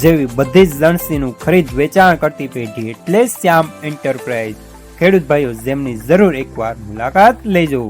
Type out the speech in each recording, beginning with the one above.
જેવી બધી જ લણસીનું ખરીદ વેચાણ કરતી પેઢી એટલે શ્યામ એન્ટરપ્રાઇઝ. ખેડૂત ભાઈઓ, જેમની જરૂર એકવાર મુલાકાત લેજો.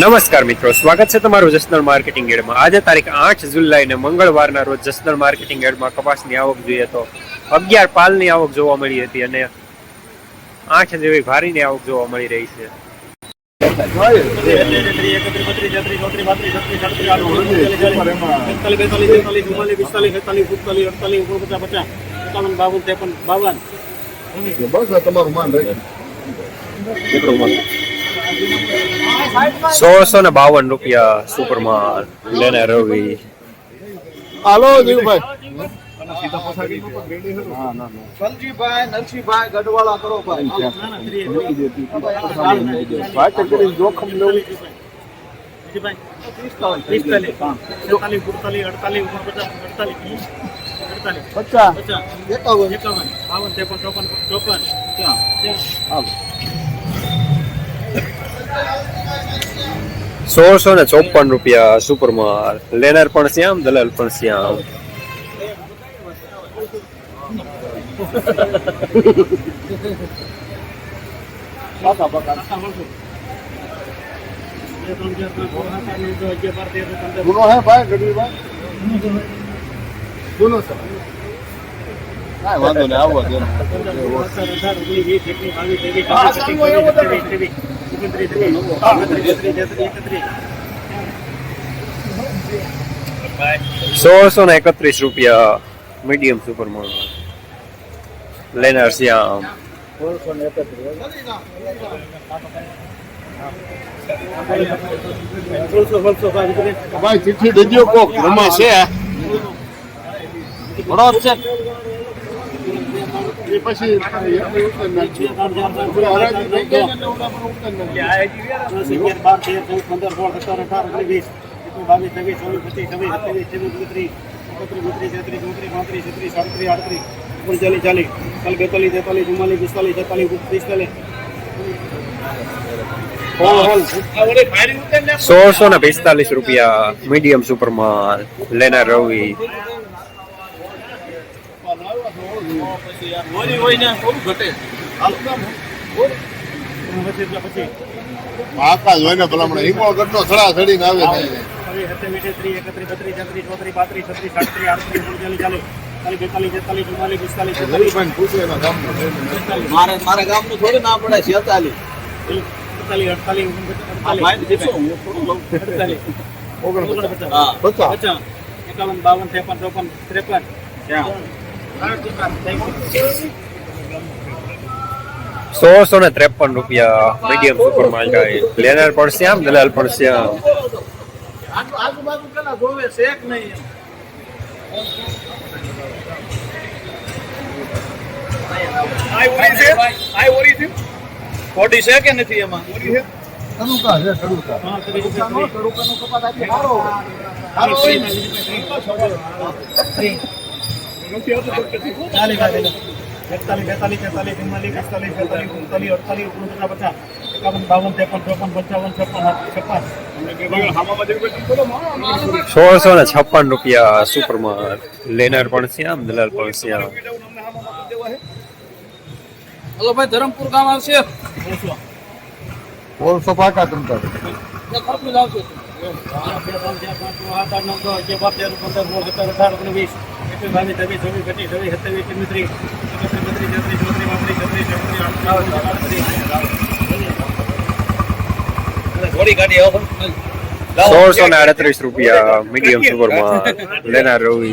નમસ્કાર મિત્રો, સ્વાગત છે તમારું જસનલ માર્કેટિંગ એડમાં. આજે તારીખ આઠ જુલાઈ ને મંગળવારના રોજ જસનલ માર્કેટિંગ એડમાં કપાસની આવક જોઈએ તો અગિયાર પાલની આવક જોવા મળી હતી અને આઠ જેવી ભારીની આવક જોવા મળી રહી છે. તમારું માન રહે સોળસો ને બાવન રૂપિયા સુપર માલ. લેને રવિ હાલો જીવભાઈ વલજીભાઈ નરસિંહભાઈ ગઢવાળા કરો વાત જોખમ લેવું. એકાવન. સોળસો ને ચોપન રૂપિયા સુપર માલ લેનર પણ શ્યામ દલાલ પણ શ્યામ. ગુનો હે ભાઈ ગઢવીભાઈ ગુનો છે. કાંઈ વાંધો નહીં આવો સોળસો ને એકત્રીસ રૂપિયા મીડિયમ સુપર માલ લેનર શ્યામ ભાઈ ચિઠ્ઠી દેજો કોક રમા છે બરોબર છે. એ પછી એટલી ઉતર નાખજો. આપણે હરાજી થઈ ગઈ બેતાલીસ તેતાલીસ ચુમ્માલીસ પિસ્તાલીસ છેતાલીસ પિસ્તાલીસ. સોળસો ને પિસ્તાલીસ રૂપિયા મીડિયમ સુપર માલ લેનર રવિ. પાકા જ ભલામણ. હિંગો ગઢનો સડા સડીને આવે છે મારે મારા ગામનું થોડું ના પડે છેતાલી એકાવન બાવન ત્રેપન ચોપન ત્રેપન. સોળસો ને ત્રેપન રૂપિયા મીડિયમ સુપર માર્કેટ લેનાર પડશે પણ શ્યામ દલાલ પડશે આમ. આજુ- આજુબાજુ પેલા જોવે શેક નહીં? કોડી છે કે નથી એમાં છે હોય ને. ચાલીસ આપેલા. એકતાલીસ બેતાલીસ તેતાલીસ ચુમ્માલીસ પિસ્તાલીસ છેતાલીસ ઉનતાલીસ અડતાલીસ ઓગણપચાસ પચાસ એકાવન બાવન ત્રેપન ચોપન પંચાવન છપ્પન સોળસો ને છપ્પન રૂપિયા સુપર લેનાર લેનર પણ શ્યામ દલાલ પણ શ્યામ હલો ભાઈ ધરમપુર ગામ આવશે? ઓળસો પાકા તમતા ખર્ચું આવશે. સોળસો ને આડત્રીસ રૂપિયા મીડિયમ સુપર માલ લેનર રવિ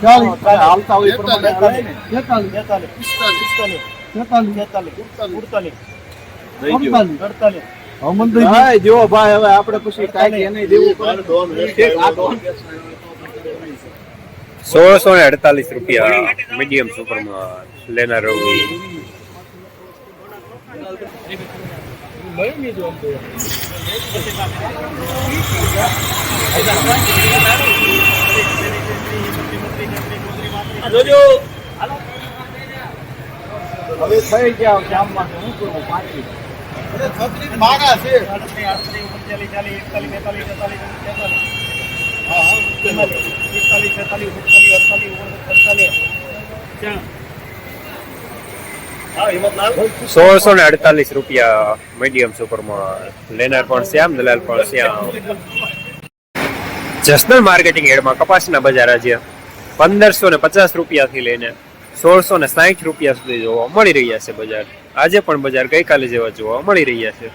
ત્રીસ ત્રીસ પાંત્રીસ ચાલીસ ચાલીસ હાલતા હોય એ પ્રમાણે હાલે ને. તેતાલીસ તેતાલીસ પિસ્તાલીસ. પિસ્તાલીસ. તેતાલીસ તેતાલીસ ઉડતાલીસ. ઉડતાલીસ અડતાલીસ. અડતાલીસ. હમંતભાઈ જો ભાઈ હવે આપણે પછી કાંઈ એને દેવું સોળસો ને અડતાલીસ રૂપિયા મીડિયમ સુપરમાં લેનાર રવિ જોજો હવે થઈ ગયા ગામમાં તો હું કરું પાંચી છત્રીસ માગા છે આડત્રીસ, આડત્રીસ, ઓગણચાલીસ, ચાલીસ, એકતાલીસ, બેતાલીસ, તેતાલીસ, તેતાલીસ. તેતાલીસ, પિસ્તાલીસ, છેતાલીસ, સુડતાલીસ, અડતાલીસ, ઓગણસાઠ, અડતાલીસ. ક્યાં? હા, હિંમતલાલ. સોળસો ને અડતાલીસ રૂપિયા મીડિયમ સુપરમાં લેનાર પણ શ્યામ દલાલ પણ શ્યામ જસનલ માર્કેટિંગ એડમાં કપાસના બજાર આજે પંદરસો ને પચાસ રૂપિયાથી લઈને સોળસો ને સાહીઠ રૂપિયા સુધી જોવા મળી રહ્યા છે બજાર. આજે પણ બજાર ગઈકાલે જેવા જોવા મળી રહ્યા છે.